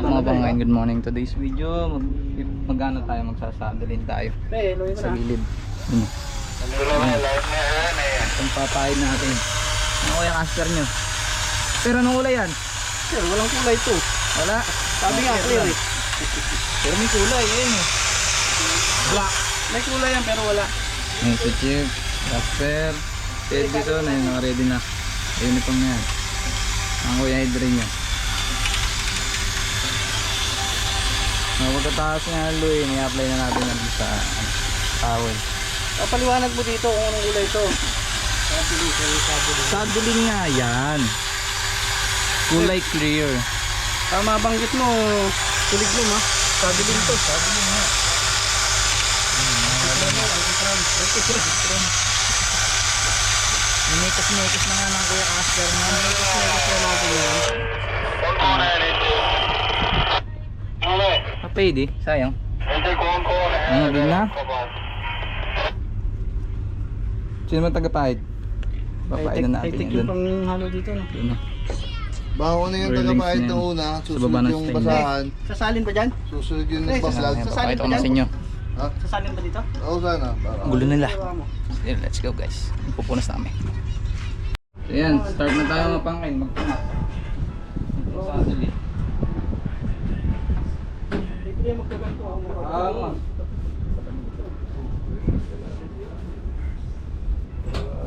up mga pangain? Good morning. Today's video, mag magano tayo magsasadalin tayo sa gilid. Yun. Itong papahid natin. Ano kaya caster nyo? Pero anong kulay yan? Sir, walang kulay to. Wala. Sabi nga, clear eh. Pero may kulay, yun eh. Black. May kulay yan pero wala. Yung si Chip, Casper, Ted dito na yun, naka-ready na. Uniform na yan. Ang kuya Adrian niya. So, pagkatapos nga Louie, ni-apply na natin yan sa towel. O, paliwanag mo dito kung anong kulay to. Sadulin nga yan. Kulay clear. Ah, mabanggit mo, tuliglum ha. Sabi din to. Sabi din nga. Minikos-mikos na nga ng kuya Casper na. Minikos-mikos na natin yan. Papaid eh, sayang. Ano, din na? Sino man tagapahid? Papahid na natin yan yung dun. pang halo dito. No? Yun na. Baho na yung Railings tagapahit na yan. una, baba susunod ng yung basahan, Sasalin ba dyan? susunod yung Eh, nagbaslag. Ayan, Sasalin papakita ko pa na dyan? sa inyo. Ha? Sasalin ba dito? Oo sana. Para. Ang gulo nila. Mo. Sige, let's go guys. Pupunas na kami. So yan, start na tayo mga pangkain. Magpunat. Sadali. Hindi mo magkaganto ako mo. Ah, ma.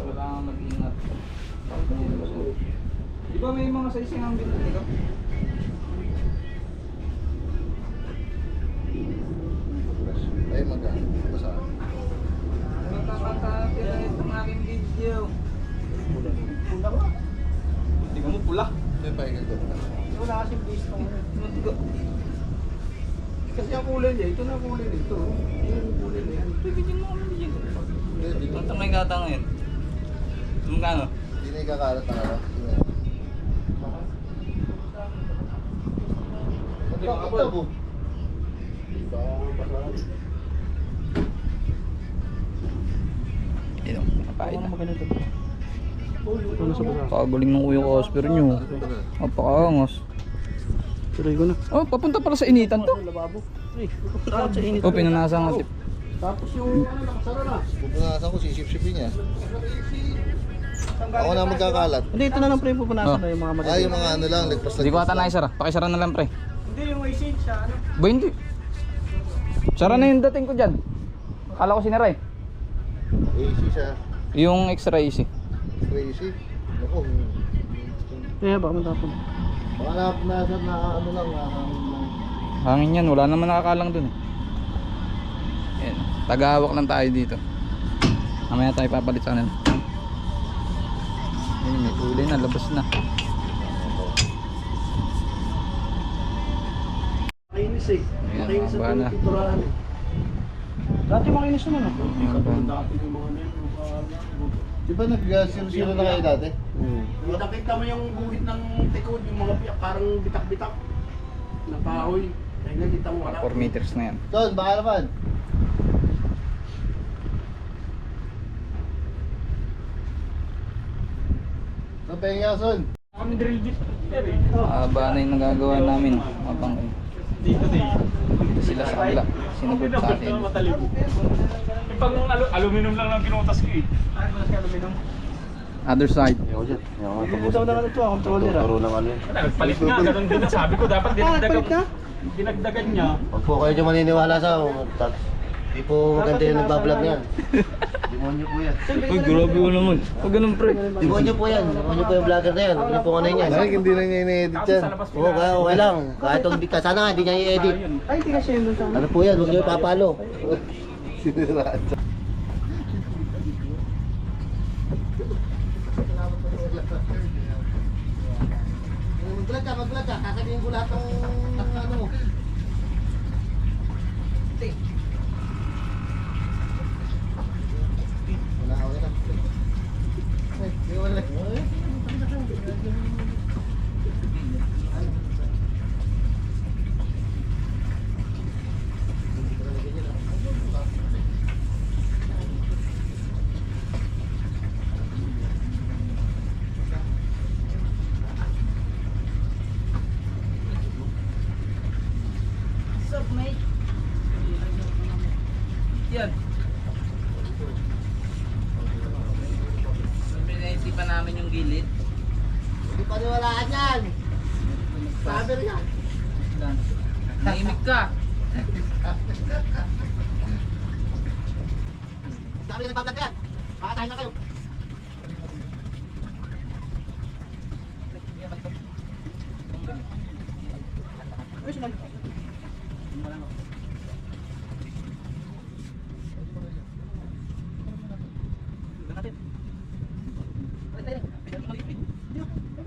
Kailangan mag-ingat. Di ba may mga sizing ang binili ko? Ay, magkano? Basahan. Magkakatabi na itong aking video. Pula ba? Hindi ko mo pula. Yung pahinga ko. Wala kasing base tong ano. Matigo. Kasi ang kulay niya, ito na ang kulay nito. Yung kulay na yan. Bibigyan mo kami dyan. Ko. Ang may gata ngayon. Magkano? Hindi na ikakalat na ano. Magkakita mo. Ito, napahid na. Kagaling ng kuya Casper nyo. Napakaangas. Tuloy ko na. Oh, papunta pala sa initan to. Lababo. Ay, pupunta sa init. Oh, pinanasa nga tip. Tapos yung ano, nakasara na. Pupunasan ko, sisip-sipin niya. Ako na magkakalat. Hindi, ito na lang pre, pupunasan Oh. na yung mga Ay, madali. yung mga ano lang, nagpas Hindi ko ata naisara. Pakisara na lang pre. Hindi, yung may shade siya, ano? Ba hindi? Sara na yung dating ko dyan. Kala ko sinara eh. AC siya. Yung extra easy. Crazy. Ako. Kaya baka matapon. Baka na, nasa na ano lang, nakahangin lang. Hangin yan. Wala naman nakakalang dun eh. Yan. Tagahawak lang tayo dito. Mamaya tayo papalit sa kanan. Yan, may kulay na. Labas na. Makinis eh. Ayan, Makinis sa pinturahan eh. Dati makinis naman ako. Ayan ba? Di ba nag-zero-zero na kayo dati? Kung nakita mo yung guhit ng tikod, yung mga pi- parang bitak-bitak na kahoy. Ay, nakita mo wala. 4 meters na yan. Don, baka naman. Sa pahinga, son. Kami drill bit. Haba na yung nagagawa namin. Mapang Dito din. dito sila sa kabila. Sinugod sa atin. Yung pang alu- aluminum lang lang kinutas ko eh. Ano ba sa aluminum? Other side. Bibitaw na ano ito, ah, controller ah. Wala, Nagpalit nga, ganun din. ang Sabi ko dapat Ah, dinagdagan, na? dinagdagan niya. Huwag po kayo dyan maniniwala sa Di po maganda yung nagbablog na yan. Demonyo po yan. Uy, grabe ko naman. Huwag ganun pre. Demonyo po yan. Demonyo po yung vlogger na yan. Ano po ano yan? Ay, hindi na niya ini-edit labas Oo, kaya okay lang. Kahit huwag di ka, sana nga hindi niya i-edit. Ay, hindi kasi yun dun sa Ano po yan? Huwag niyo ipapalo. Siniraan. Mag-vlog ka, mag-vlog ka. Kasabihin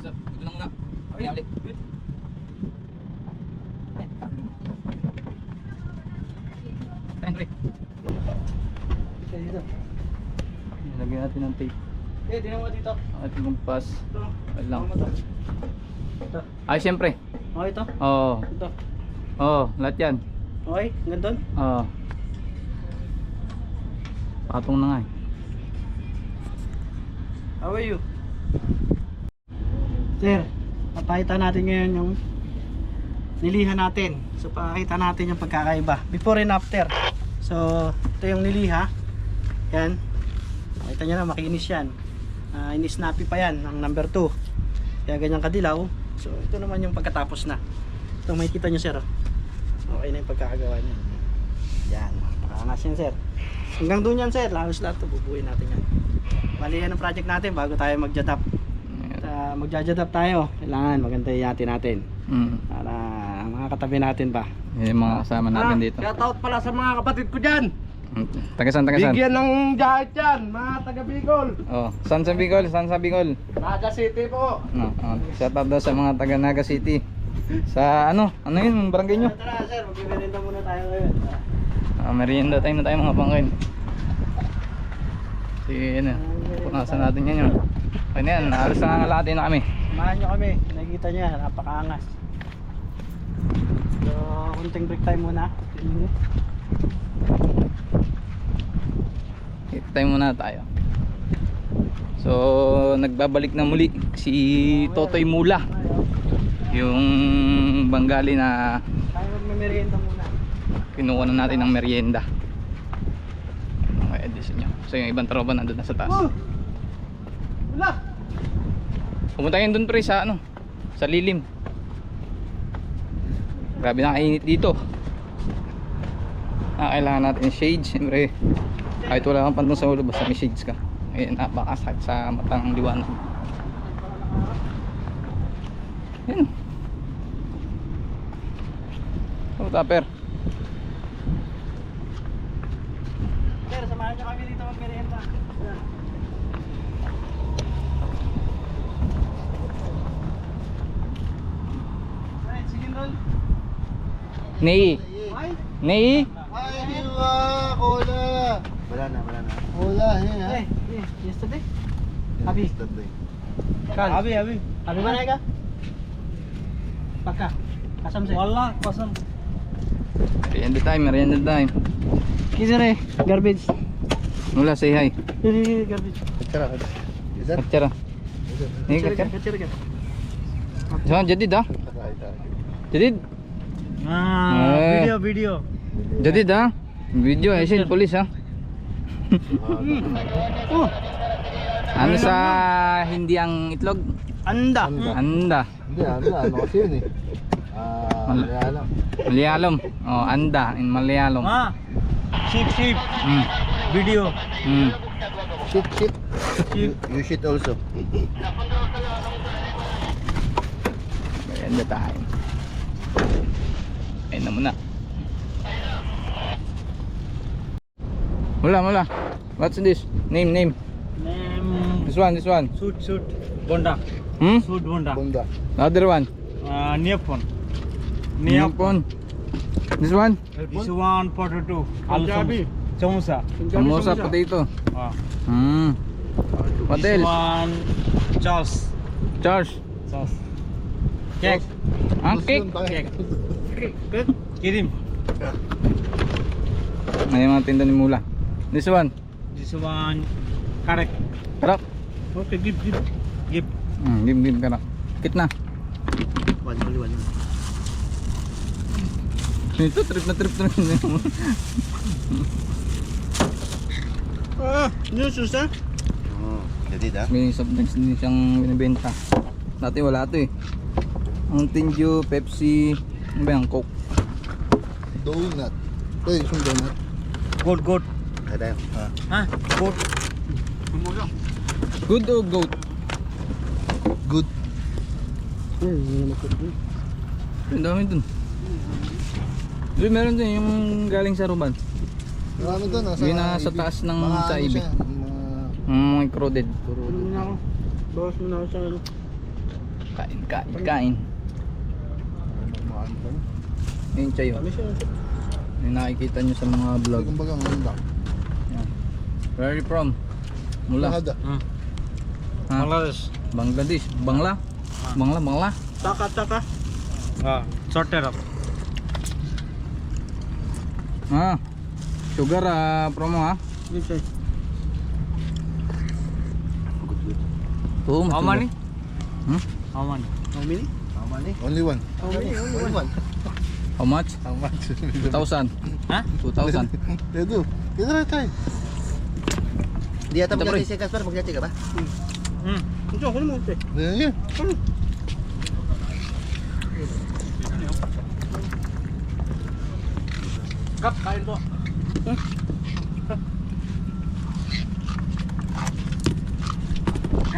Ito lang muna. Okay, ulit. Henry. Lagyan natin ng tape. Eh, di mo dito. At lumpas. Ito. Wala lang. Ito. Ay, siyempre. Okay ito. Oo. Ito. Oo, lahat yan. Okay, gandun. Oo. Patong na nga eh. How are you? Sir, papakita natin ngayon yung niliha natin. So pakita natin yung pagkakaiba. Before and after. So ito yung niliha. Yan. Makita nyo na makinis yan. Uh, inisnappy pa yan ng number 2. Kaya ganyan kadilaw. So ito naman yung pagkatapos na. Ito makikita nyo sir. oh. Okay na yung pagkakagawa niya. Yan. Pakangas yan sir. Hanggang doon yan sir. Lalos lahat ito. Bubuin natin yan. Bali yan ang project natin bago tayo mag-jadap. Uh, mag-jadap tayo. Kailangan maganda yati natin. Mm. Para mga katabi natin ba. Yan yung mga kasama natin dito. Shoutout pala sa mga kapatid ko dyan. Tagasan, tagasan. Bigyan ng jacket yan, mga taga Bicol. Oh, San sa Bicol, San sa Bicol. Naga City po. No, oh. Shout out daw sa mga taga Naga City. Sa ano? Ano yun? Barangay nyo? Tara sir, magbibirinda muna tayo ngayon. Ah, merienda time na tayo mga pangkin. Sige, ano. Punasan natin yan yun. Okay na yan, alas na nga natin na kami. Samahan nyo kami. Nakikita nyo yan, napakaangas. So, kunting break time muna. 10 minutes. Hit time muna tayo. So, nagbabalik na muli si Totoy Mula. Yung Bengali na kinuha na natin ng merienda. Okay, edition nyo. So, yung ibang tropa nandun na sa taas. Oh! Pumunta yun dun pre sa ano, sa lilim. Grabe na kainit dito. Ah, kailangan natin shades, siyempre. Kahit wala kang pantong sa ulo, basta may shades ka. Ayun, napakasakit sa matang liwanag. Yan. Oh, tupper. Sir, samahan nyo kami dito magmerienda. Sige doon. Nei. Nei. Ay, diwa! Cola! Wala na, wala na. Cola, eh, ha? Eh, eh, yesterday? Abi. Yesterday. Kal. Abi, abi. Abi mana ka? Paka. Kasam sih. Wallah, kasam. Merienda time, merienda time. Kisare, garbage. Mula, say hi. Garbage. Kacara. Isa? Kacara. Ini kacara. Kacir kan? So, jadid ah. Ah, video, video. Jadid ah. Video, eh, polis ah. Oh, Ano sa hindi ang itlog? anda. Anda. Hindi, ano, ano kasi yun eh. Ah, Mal- Malayalam. Malayalam. Oh, anda in Malayalam. Ah, ship, ship. Mm. Video. Mm. Shit, shit. You, you shit also. Merienda time. Ayun na muna. Mula, mula. What's this? Name, name. Name. This one, this one. Shoot, shoot. Bonda. Hmm? Food Bonda. Bunda. Other one. Uh, Neopon. Neopon. This one? This one potato. Punjabi. Chausa. Samosa, potato. Ah. Hmm. What This else? one sauce. Charge. Sauce. Cake. Ah, cake. Cake. Kirim. Ay, yung mga tinda ni Mula. This one. This one correct. Karak. Okay, give, give. Give. Hmm, dim dim karak. Kitna. One, only one. Ito, trip na trip na rin. Ah, new shoes ha? Hmm. Jadi dah. May soft drinks din siyang binibenta. Dati wala to eh. Mountain Dew, Pepsi, ano ba yan? Coke. Donut. Eh, yung donut. Good, good. Ada. Ha. Huh? Good. Good o goat? Good. Ang dami dun. Doon meron din yung galing sa Ruban. Marami to nasa Yung nasa taas ng mga sa ano ibig. siya, mga Mm, crowded. Ano? Bawas muna ako sa ano. Kain, kain, kain. Mga ano pa. Yung siya. Nakikita nyo sa mga vlog. Kumbaga ang ganda. Yan. Where are you from? Mula. Lahada. Ha? Bangladesh. Bangladesh. Bangla? Bangla, Bangla. Taka, taka. Ah, sorted up. Ah. Sugar ah, promo ha. Siya. Oo, How many? Hmm? How many? How many? Only one. How many? Only one. How much? How much? 2,000. Ha? 2,000. Edu, kita na tayo. Di ata Ito, maglatay pre. si Gaspar, maglatay ka ba? Hmm. Ito, ako naman ito. Yan yan. Kap, kain po.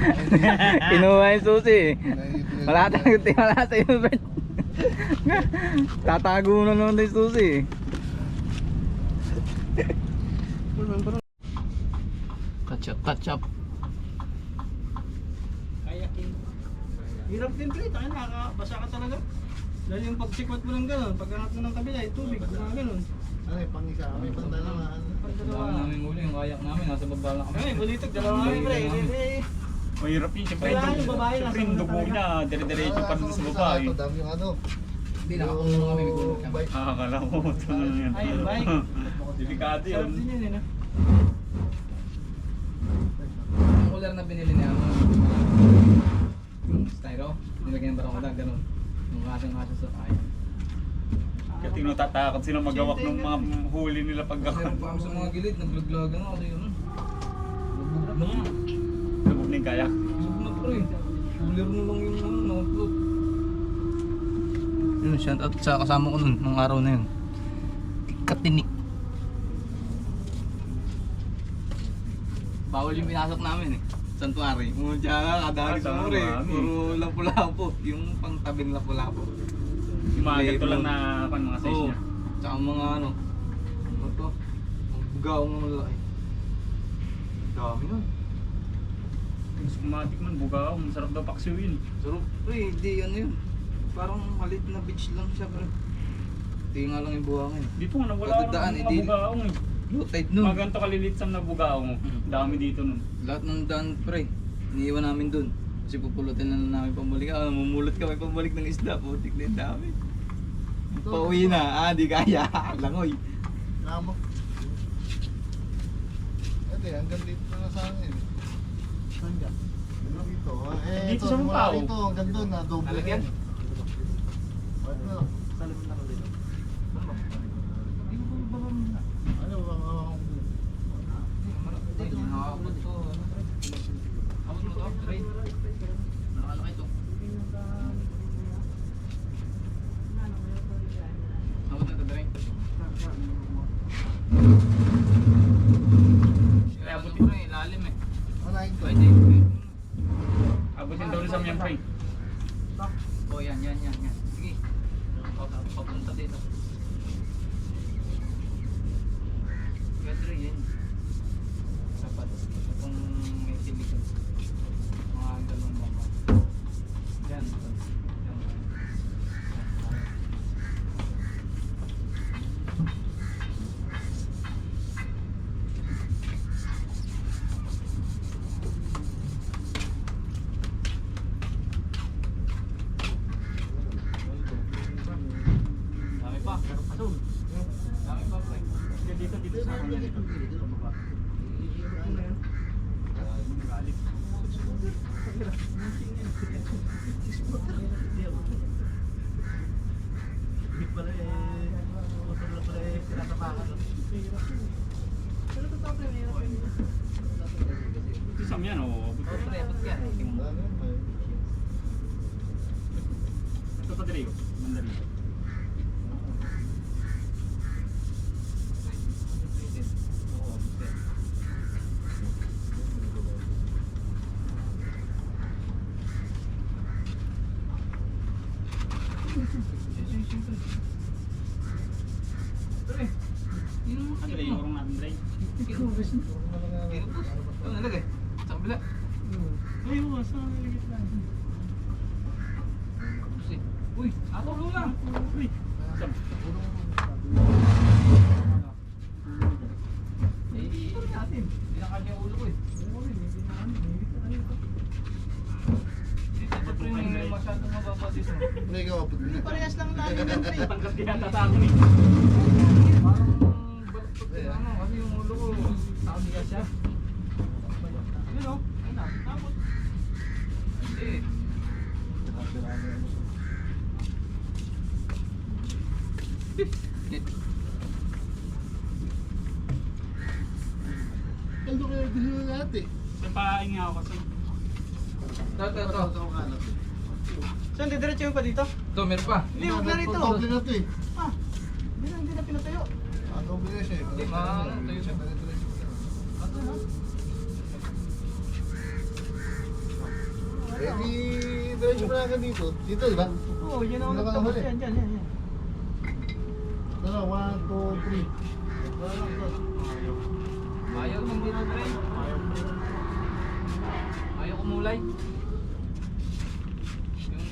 Kinuha yung susi eh. Wala talaga, wala tayo Bert. Tatago na naman tayo yung susi eh. Catch up, catch up. Hirap din pre, tayo nakakabasa ka talaga. Dahil yung pagsikwat mo ng gano'n, pagkangat mo ng kabila, yung tubig, mga gano'n. Ano eh, pang isa, may pantay naman. Dalawa namin uli, yung kayak namin, nasa baba lang kami. Ay, bulitok, dalawa kami pre. Mahirap yun. Siyempre, Wala yung yung babae, Siyempre, nasa yung dugo talaga. niya, dire-diretso pa rin sa baba eh. Dami yung ano. Hindi, nakakulong kami, may gulong kami. Ah, akala ko. Ito na yan. Ay, yung bike. Delikado Sarap yun. din yun eh, no? Yung cooler na binili niya, ano, yung styro, nilagyan ng barangada, ganun. Yung kasang-kasa sa kaya. Kaya tinatatakot sila magawak ng mga huli nila pag Kasi pa kami sa mga gilid, naglaglagan ako kasi yun. Lubog na nga. Kayak. Lubog na pre. Cooler na lang yung ano, nakafloat. Yun, shout out sa kasama ko nun, nung araw na yun. Katinik. Bawal yung pinasok namin eh. Santuari. Muna ka, kadali sa mure. marami. Puro lapu-lapu. Yung pang tabing lapu-lapu. Yung mga ganito lang na kan mga size niya. Tsaka mga ano. Ano to? Ang bugaw ng malaki. Dami nun. Mas kumatik man, bugaw. Masarap daw paksiwin. Sarap. Pre, hindi ano yun. Parang malit na beach lang siya pre. Hindi nga lang yung buhangin. Dito nga, nawala Pagdadaan, rin eh, mga di- bugaong eh. Low tide Mga nun. ganito kalilit sa na bugaong. Dami dito nun. Lahat ng daan pre. Iniiwan namin dun. Kasi pupulutin na lang namin pambalik. Ah, mamulot kami pambalik ng isda. Putik na yung dami. Pauwi na. Ah, di kaya. Langoy. Namo. Ate, hanggang dito na sa akin. Hanggang. Dito. Eh, Dito ito, sa mula Mapao. Dito, hanggang doon na doble. Lalagyan? yan. Ano? Ano ba ang Dito. Nakakabot to. Ano pre? Abot mo to? Pre. Saan pa nga ako kasi? Ito, ito, ito. saan didiretso yung pa dito? Ito, meron pa. Hindi, huwag na rito. Doble na to eh. Ah, hindi na, hindi na pinatayo. Ah, doble na siya eh. Hindi, ma- tayo siya. Ano na? Eh, di diretso pa lang dito. Dito, di ba? Oo, yan ang nagtapos yan, yan, yan, yan. Ano, one, two, three. Ayaw mong dito, pre. Ayaw kumulay. Yung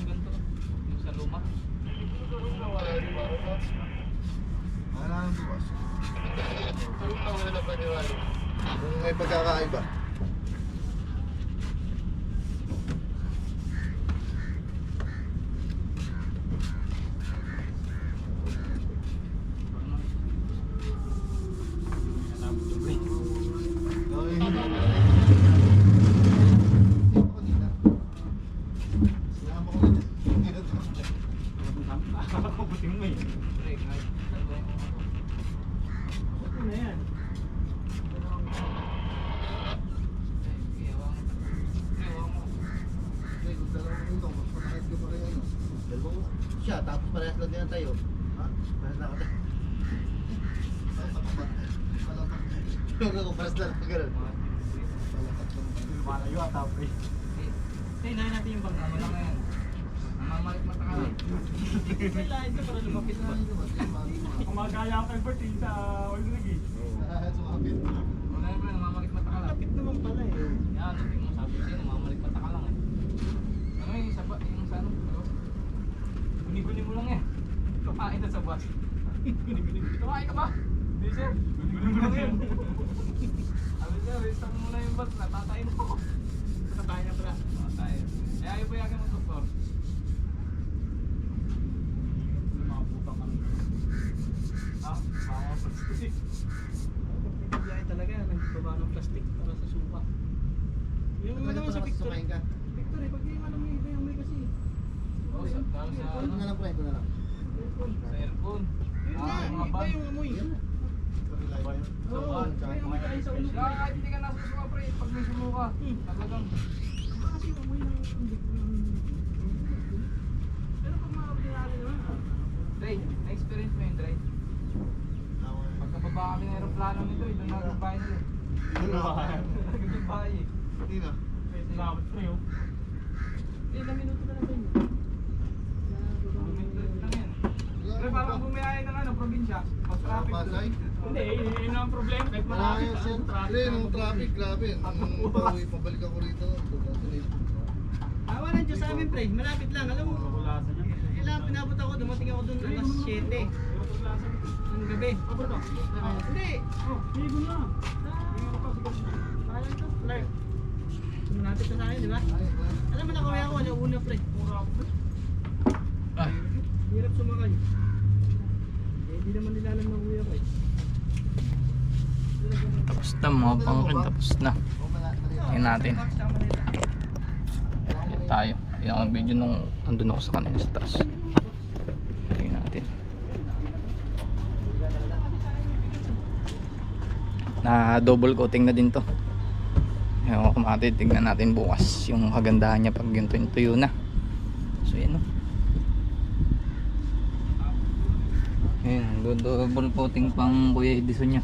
ganito, yung sa luma. Wala nang bukas. Tulog na wala na paniwala. Kung may pagkakaiba. Nabot yung break. Okay. Sinama ko na dyan. Hindi na to. Nakakabuting mo eh. Pre, kahit ano yung Ano na yan? Eh, ewan mo. Pre, ewan mo. Hey, kung dalawang dito, mas ko pa rin ano. Dalawang siya, tapos parehas lang din tayo. Ha? Parehas lang ako tayo. Yung ako, parehas lang ako ganun. Malayo ata pre. Nahin natin yung bangka mo lang ngayon. Kumagaya ako kay Bert eh, sa oil rig eh. Sumabit. Wala na pre, namamalik mata ka lang. Lapit naman pala eh. Yan, hindi mo sabi sa'yo, namamalik mata eh. Ano pa, yung sa ano? ano? Guni-guni mo eh. Kumain na sa bus. Hindi sir. Guni-guni lang yan. Sabi sir, restart mo na yung bus, natatay na ako. Natatay na pala. Natatay. Eh, ayaw pa yakin mo doktor. Yung mga putang ano. Ah, baka pa. Biyahe talaga, nagbaba ng plastic para sa suka. Yung ano naman sa picture. Ka. Picture eh, pag di alam mo yung yung may kasi. Oh, sa, lalo sa Ito na ano? lang pre, ito na lang. Sa aircon. Yun Ah, nga, mga iba yung amoy. Oo, Ban. may amoy sa ulo. Kahit hindi ka nasusuka pre, pag may sumuka, Hmm. talagang Iba kasi yung amoy ng hindi ko Pero pag mga ordinary naman, Dre, na-experience mo yun, Dre? Pagkababa kami ng aeroplano nito, eh, doon na ang bahay nila. Ano? Doon yung bahay eh. Hindi na. Nabot pre oh. eh, ilang minuto na lang yan. Dre, parang bumiyahe ng ano, probinsya. Pag traffic doon. Pasay? Hindi, eh, yun ang problema. Kahit ah, traffic Pre, na nung ako. traffic, grabe. Nung pauwi, pabalik ako rito. Awa ng Diyos sa amin, pre. Malapit lang. Alam mo, ilang pinabot ako, dumating ako doon alas 7 ng gabi. Hindi. Oh, ligo na. Pangalan to? Clark. Malapit na sa akin, di ba? Alam mo, nakawaya ako, ano una, pre. Pura ako. Ah, Hirap sumakay. Eh, hindi naman nila alam na uwi ako eh. Tapos na mga pangkin, tapos na. Tingnan natin. Ayan tayo. Yan ang video nung andun ako sa kanila sa taas. Tingnan natin. Na double coating na din to. Kung natin, tignan natin bukas yung kagandahan niya pag yung tuyo na. So yan o. Do- double coating pang Kuya Edison niya.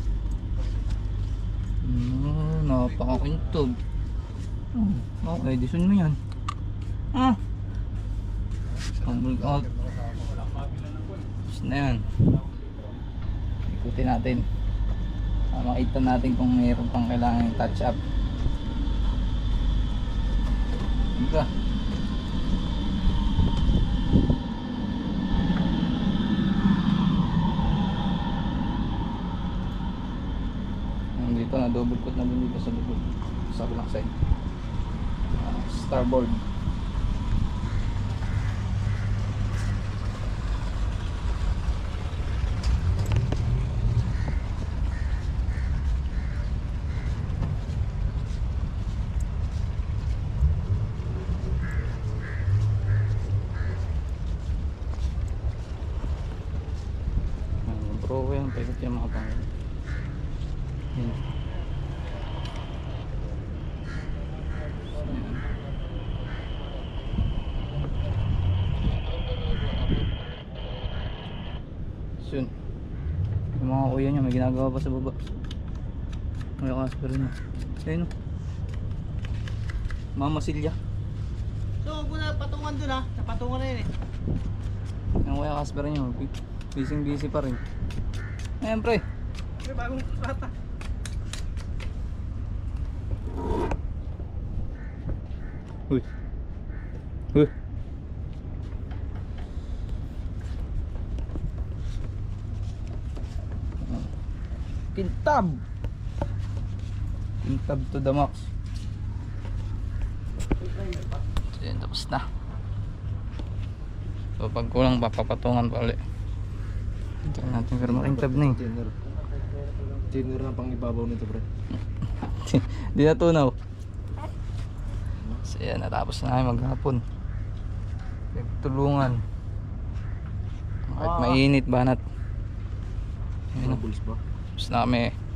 Mm, napakakuntog. Oh, oh, Edison mo yan. Ah! Double out. Tapos na yan. Ikutin natin. Ah, makita natin kung mayroon pang kailangan touch up. Diba? Yung dito na double coat na dito sa likod. Sa kabilang side. Ah, starboard. Ayan, Bro, yan. Paikot yung mga pang... Yan. Ayan. Soon. Yung mga kuya niya may ginagawa pa sa baba. May Casper niya. Ayun o. Mama Silya. So, na patungan dun ha. Napatungan na yun eh. Yung kuya Casper niya. Busy busy pa rin. Ayan pre. May bagong bata. Uy. Uy. Kintab. Kintab to the max. Yun, tapos na. So pag kulang papapatungan pa ulit. Tingnan natin pero makintab na eh. Tinner. Tinner na pang ibabaw nito, pre. Di natunaw. So yan, natapos na kami maghapon. Tulungan. Kahit mainit banat. Ayun na. Tapos na kami